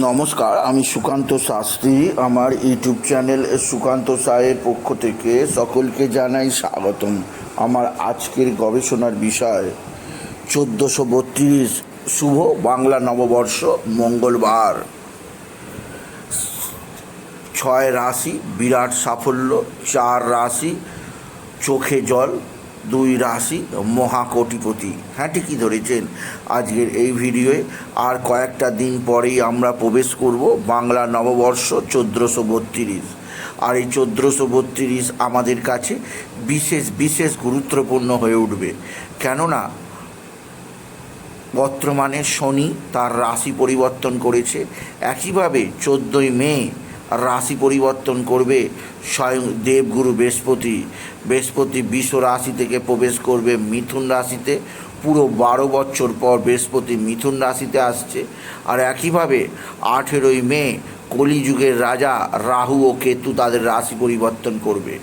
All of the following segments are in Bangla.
নমস্কার, আমি সুকান্ত শাস্ত্রী। আমার ইউটিউব চ্যানেল সুকান্ত সাহের পক্ষ থেকে সকলকে জানাই স্বাগতম। আমার আজকের গবেষণার বিষয়, চোদ্দোশো বত্রিশ শুভ বাংলা নববর্ষ মঙ্গলবার। ছয় রাশি, বিরাট সাফল্য, চার রাশি, চোখে জল দুই রাশি মহাকোটিপতি। হ্যাঁ ঠিকই ধরেছেন। আজকের এই ভিডিওয়ে আর কয়েকটা দিন পরেই আমরা প্রবেশ করব বাংলা নববর্ষ চোদ্দোশো বত্রিশ। আর এই চোদ্দোশো বত্রিশ আমাদের কাছে বিশেষ বিশেষ গুরুত্বপূর্ণ হয়ে উঠবে। কেননা, বর্তমানে শনি তার রাশি পরিবর্তন করেছে। একইভাবে চোদ্দোই মে রাশি পরিবর্তন করবে। স্বয়ং দেবগুরু বৃহস্পতি বৃহস্পতি বিশ্ব রাশি থেকে প্রবেশ করবে মিথুন রাশিতে। পুরো বারো বছর পর বৃহস্পতি মিথুন রাশিতে আসছে। আর একইভাবে আঠেরোই মে কলিযুগের রাজা রাহু ও কেতু তাদের রাশি পরিবর্তন করবে।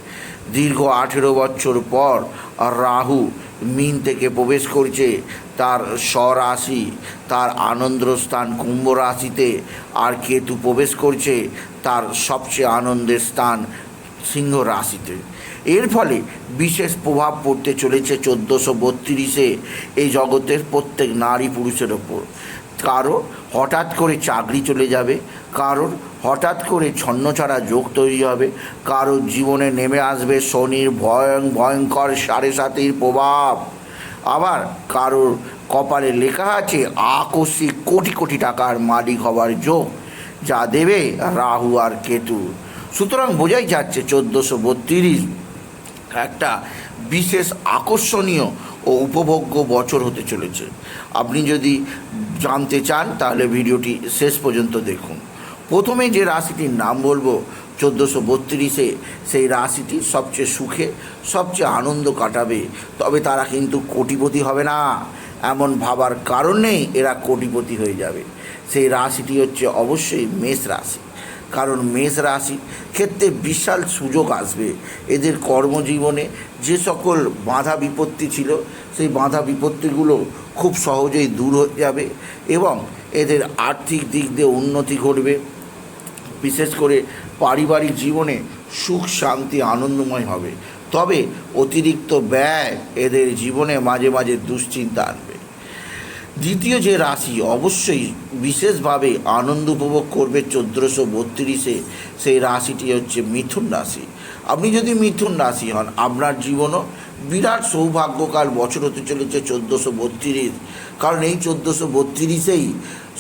দীর্ঘ আঠেরো বছর পর রাহু মিন থেকে প্রবেশ করছে। তার স্বরাশি, তার আনন্দস্থান কুম্ভ রাশিতে আর কেতু প্রবেশ করছে, তার সবচেয়ে আনন্দের স্থান সিংহ রাশিতে। এর ফলে বিশেষ প্রভাব পড়তে চলেছে চোদ্দোশো বত্রিশে এই জগতের প্রত্যেক নারী পুরুষের ওপর। কারও হঠাৎ করে চাকরি চলে যাবে, কারোর হঠাৎ করে ছন্নছাড়া যোগ তৈরি হবে। কারোর জীবনে নেমে আসবে শনির ভয়ং, ভয়ঙ্কর সাড়ে সাতির প্রভাব। আবার কারোর কপালে লেখা আছে আকস্মিক কোটি কোটি টাকার মালিক হবার যোগ, যা দেবে রাহু আর কেতু। সুতরাং বোঝাই যাচ্ছে চোদ্দোশো বত্রিশ একটা বিশেষ আকর্ষণীয় ও উপভোগ্য বছর হতে চলেছে। আপনি যদি জানতে চান, তাহলে ভিডিওটি শেষ পর্যন্ত দেখুন। প্রথমে যে রাশিটির নাম বলব, চোদ্দোশো বত্রিশে সেই রাশিটি সবচেয়ে সুখে, সবচেয়ে আনন্দ কাটাবে। তবে তারা কিন্তু কোটিপতি হবে না। এমন ভাবার কারণেই এরা কোটিপতি হয়ে যাবে। সেই রাশিটি হচ্ছে অবশ্যই মেষ রাশি। কারণ মেষ রাশি ক্ষেত্রে বিশাল সুযোগ আসবে। এদের কর্মজীবনে যে সকল বাধা বিপত্তি ছিল, সেই বাধা বিপত্তিগুলো খুব সহজেই দূর হয়ে যাবে এবং এদের আর্থিক দিক দিয়ে উন্নতি ঘটবে। বিশেষ করে পারিবারিক জীবনে সুখ, শান্তি, আনন্দময় হবে। তবে অতিরিক্ত ব্যয় এদের জীবনে মাঝে মাঝে দুশ্চিন্তা আনবে। দ্বিতীয় যে রাশি, অবশ্যই বিশেষভাবে আনন্দ উপভোগ করবে চোদ্দোশো বত্রিশে। সেই রাশিটি হচ্ছে মিথুন রাশি। আপনি যদি মিথুন রাশি হন, আপনার জীবনও বিরাট সৌভাগ্যকাল বছর হতে চলেছে চোদ্দোশো বত্রিশ। কারণ এই চোদ্দোশো বত্রিশেই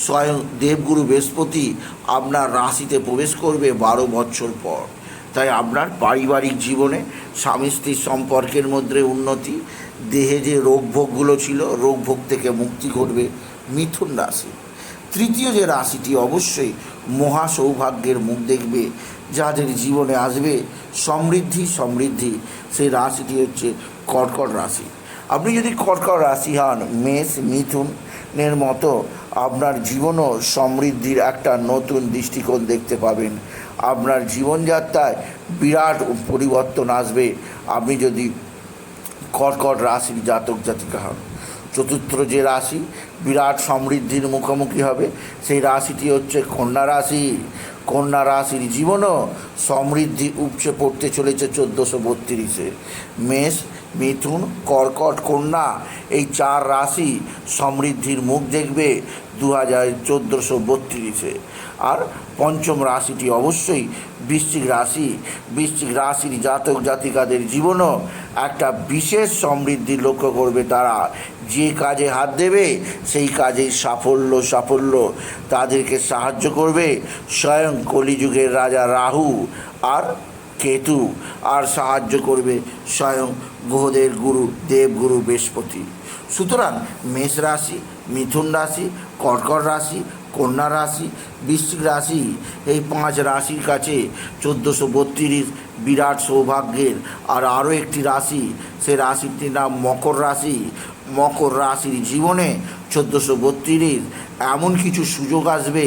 স্বয়ং দেবগুরু বৃহস্পতি আপনার রাশিতে প্রবেশ করবে বারো বছর পর। তাই আপনার পারিবারিক জীবনে স্বামী স্ত্রীর সম্পর্কের মধ্যে উন্নতি, দেহে যে রোগভোগগুলো ছিল, রোগভোগ থেকে মুক্তি ঘটবে মিথুন রাশি। তৃতীয় যে রাশিটি অবশ্যই মহা সৌভাগ্যের মুখ দেখবে, যাদের জীবনে আসবে সমৃদ্ধি সমৃদ্ধি। সেই রাশিটি হচ্ছে কর্কট রাশি। আপনি যদি কর্কট রাশি হন, মেষ, মিথুনের মতো আপনার জীবনও সমৃদ্ধির একটা নতুন দৃষ্টিকোণ দেখতে পাবেন। আপনার জীবনযাত্রায় বিরাট পরিবর্তন আসবে। আপনি যদি কর্কট রাশির জাতক জাতিকা হন, চতুর্থ যে রাশি বিরাট সমৃদ্ধির মুখোমুখি হবে, সেই রাশিটি হচ্ছে কন্যা রাশি। কন্যা রাশির জীবনও সমৃদ্ধি উপচে পড়তে চলেছে চোদ্দোশো বত্রিশে। মেষ মিথুন, কর্কট কন্যা, এই চার রাশি সমৃদ্ধির মুখ দেখবে দু হাজার চোদ্দোশো বত্রিশে। আর পঞ্চম রাশিটি অবশ্যই বৃশ্চিক রাশি। বৃশ্চিক রাশির জাতক জাতিকাদের জীবনও একটা বিশেষ সমৃদ্ধি লক্ষ্য করবে তারা। যে কাজে হাত দেবে, সেই কাজে সাফল্য সাফল্য তাদেরকে সাহায্য করবে স্বয়ং কলিযুগের রাজা রাহু। আর কেতু আর সাহায্য করবে স্বয়ং গ্রহদের গুরু, দেবগুরু বৃহস্পতি। সুতরাং মেষ রাশি, মিথুন রাশি, কর্কট রাশি, কন্যা রাশি, বৃশ্চিক রাশি এই পাঁচ রাশির কাছে চোদ্দোশো বত্রিশ বিরাট সৌভাগ্যের আর আরও একটি রাশি, সে রাশিটির নাম মকর রাশি। মকর রাশির জীবনে চোদ্দোশো বত্রিশ এমন কিছু সুযোগ আসবে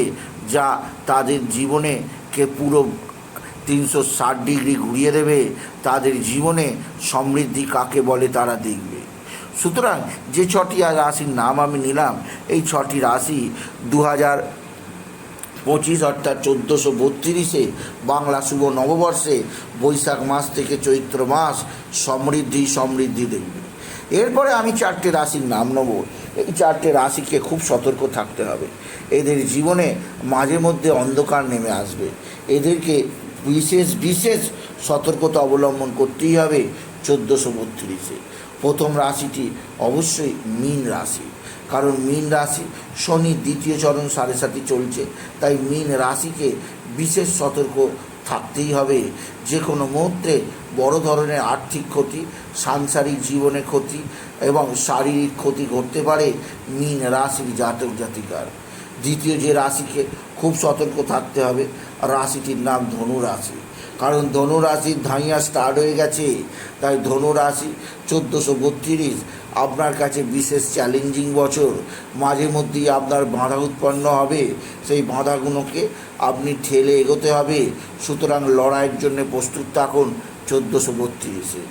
যা তাদের জীবনে কে পুরো তিনশো ষাট ডিগ্রি ঘুরিয়ে দেবে, তাদের জীবনে সমৃদ্ধি কাকে বলে তারা দেখবে। সুতরাং যে ছটি রাশির নাম আমি নিলাম, এই ছটি রাশি দু হাজার পঁচিশ অর্থাৎ চোদ্দোশো বত্রিশে বাংলা শুভ নববর্ষে বৈশাখ মাস থেকে চৈত্র মাস সমৃদ্ধি সমৃদ্ধি দেখবে। এরপরে আমি চারটে রাশির নাম নেব। এই চারটে রাশিকে খুব সতর্ক থাকতে হবে। এদের জীবনে মাঝে মধ্যে অন্ধকার নেমে আসবে। এদেরকে বিশেষ বিশেষ সতর্কতা অবলম্বন করতেই হবে চোদ্দোশো বত্রিশে। প্রথম রাশিটি অবশ্যই মীন রাশি, কারণ মীন রাশি শনি দ্বিতীয় চরণ সাড়ে সাথে চলছে, তাই মীন রাশিকে বিশেষ সতর্ক থাকতেই হবে। যে কোনো মুহূর্তে বড় ধরনের আর্থিক ক্ষতি, সাংসারিক জীবনে ক্ষতি এবং শারীরিক ক্ষতি ঘটতে পারে মীন রাশির জাতক জাতিকার দ্বিতীয় যে রাশিকে খুব সতর্ক থাকতে হবে, রাশিটির নাম ধনু রাশি কারণ ধনু রাশির ধাইয়া স্টার্ট হয়ে গেছে, তাই ধনু রাশি চোদ্দোশো বত্রিশ, আপনার কাছে বিশেষ চ্যালেঞ্জিং বছর। মাঝে মধ্যেই আপনার বাধা উৎপন্ন হবে, সেই বাধাগুলোকে আপনি ঠেলে এগোতে হবে। সুতরাং লড়াইয়ের জন্য প্রস্তুত থাকুন চোদ্দোশো বত্রিশে।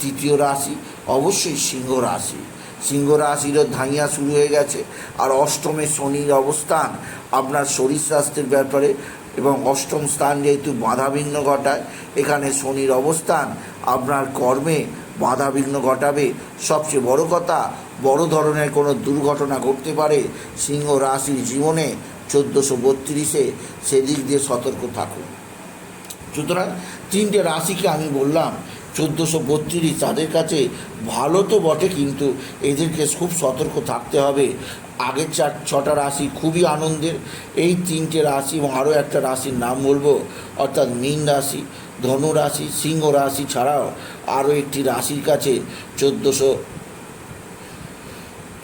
তৃতীয় রাশি অবশ্যই সিংহ রাশি। সিংহ রাশিরও ধাইয়া শুরু হয়ে গেছে। আর অষ্টমে শনির অবস্থান আপনার শরীর স্বাস্থ্যের ব্যাপারে এবং অষ্টম স্থান যেহেতু বাধাবিঘ্ন ঘটায়, এখানে শনির অবস্থান আপনার কর্মে বাধাবিঘ্ন ঘটাবে। সবচেয়ে বড় কথা, বড় ধরনের কোনো দুর্ঘটনা ঘটতে পারে সিংহ রাশির জীবনে চোদ্দোশো বত্রিশে। সেদিক দিয়ে সতর্ক থাকুন। সুতরাং তিনটে রাশিকে আমি বললাম চোদ্দোশো বত্রিশ, তাদের কাছে ভালো তো বটে, কিন্তু এদেরকে খুব সতর্ক থাকতে হবে। আগের চার, ছটা রাশি খুবই আনন্দের। এই তিনটে রাশি এবং আরও একটা রাশির নাম বলব, অর্থাৎ মীন রাশি, ধনু রাশি, সিংহ রাশি ছাড়াও আরও একটি রাশির কাছে চোদ্দোশো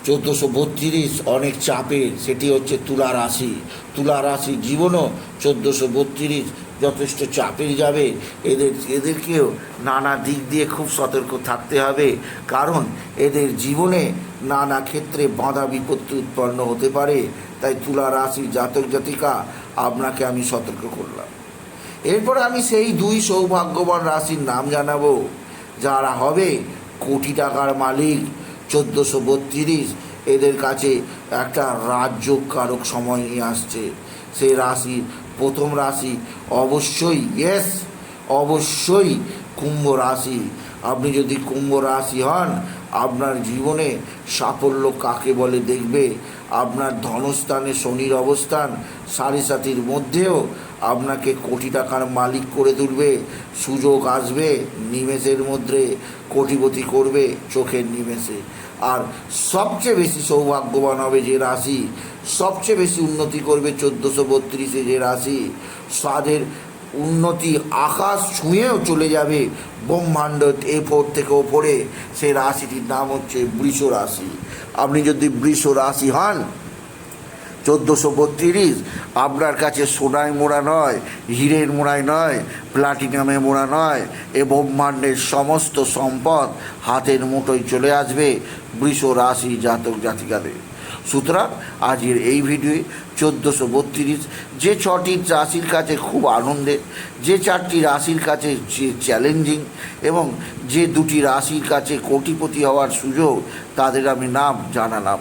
চোদ্দোশো বত্রিশ অনেক চাপের সেটি হচ্ছে তুলা রাশি। তুলা রাশি জীবনও চোদ্দোশো বত্রিশ যথেষ্ট চাপের যাবে। এদের, এদেরকেও নানা দিক দিয়ে খুব সতর্ক থাকতে হবে। কারণ এদের জীবনে নানা ক্ষেত্রে বাঁধা বিপত্তি উৎপন্ন হতে পারে। তাই তুলা রাশির জাতক জাতিকা, আপনাকে আমি সতর্ক করলাম। এরপরে আমি সেই দুই সৌভাগ্যবান রাশির নাম জানাব, যারা হবে কোটি টাকার মালিক, চোদ্দোশো বত্রিশ। এদের কাছে একটা রাজ্য কারক সময় নিয়ে আসছে। সেই রাশি প্রথম রাশি। অবশ্যই ইয়েস অবশ্যই কুম্ভ রাশি। আপনি যদি কুম্ভ রাশি হন, আপনার জীবনে সাফল্য কাকে বলে দেখবে? আপনার ধনস্থানে শনির অবস্থান, সাড়ে সাতির মধ্যেও আপনাকে কোটি টাকার মালিক করে তুলবে। সুযোগ আসবে নিমেষের মধ্যে, কোটিপতি করবে চোখের নিমেষে। আর সবচেয়ে বেশি সৌভাগ্যবান হবে যে রাশি, সবচেয়ে বেশি উন্নতি করবে চোদ্দোশো বত্রিশে যে রাশি তাদের উন্নতি আকাশ ছুঁয়েও চলে যাবে ব্রহ্মাণ্ড এ ফোর থেকে ওপরে। সেই রাশিটির নাম হচ্ছে বৃষ রাশি। আপনি যদি বৃষ রাশি হন চোদ্দোশো বত্রিশ, আপনার কাছে সোনায় মোড়া নয়, হীরের মোড়ায় নয়, প্লাটিনামে মোড়া নয় এ ব্রহ্মাণ্ডের সমস্ত সম্পদ হাতের মুঠোয় চলে আসবে বৃষ রাশি জাতক জাতিকাদের। সুতরাং আজের এই ভিডিওয়ে চোদ্দোশো বত্রিশ, যে ছটি রাশির কাছে খুব আনন্দের, যে চারটি রাশির কাছে যে চ্যালেঞ্জিং, এবং যে দুটি রাশির কাছে কোটিপতি হওয়ার সুযোগ, তাদের আমি নাম জানালাম।